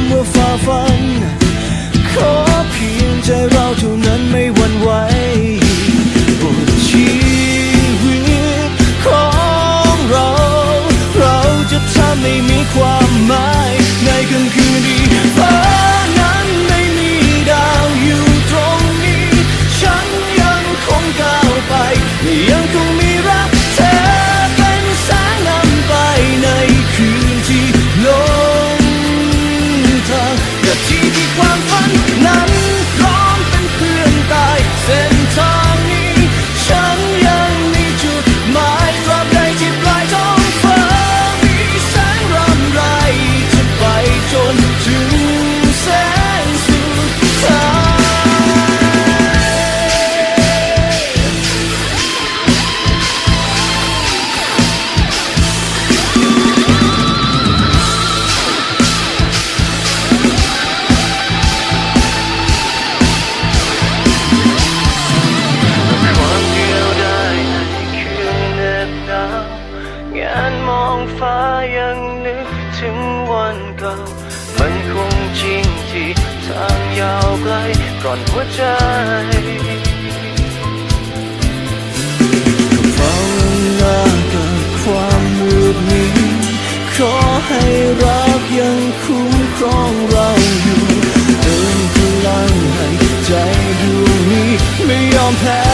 ำว่าฝ่าฟัน ขอเพียงใจเราเท่านั้นไม่หวั่นไหว งานมองฟ้ายังนึกถึงวันเก่า มันคงจริงที่ทางยาวไกลก่อนหัวใจภาวนากับความมืดมิดขอให้รักยังคุ้มครองเราอยู่เติมพลังให้ใจดวงนี้ไม่ยอมแพ้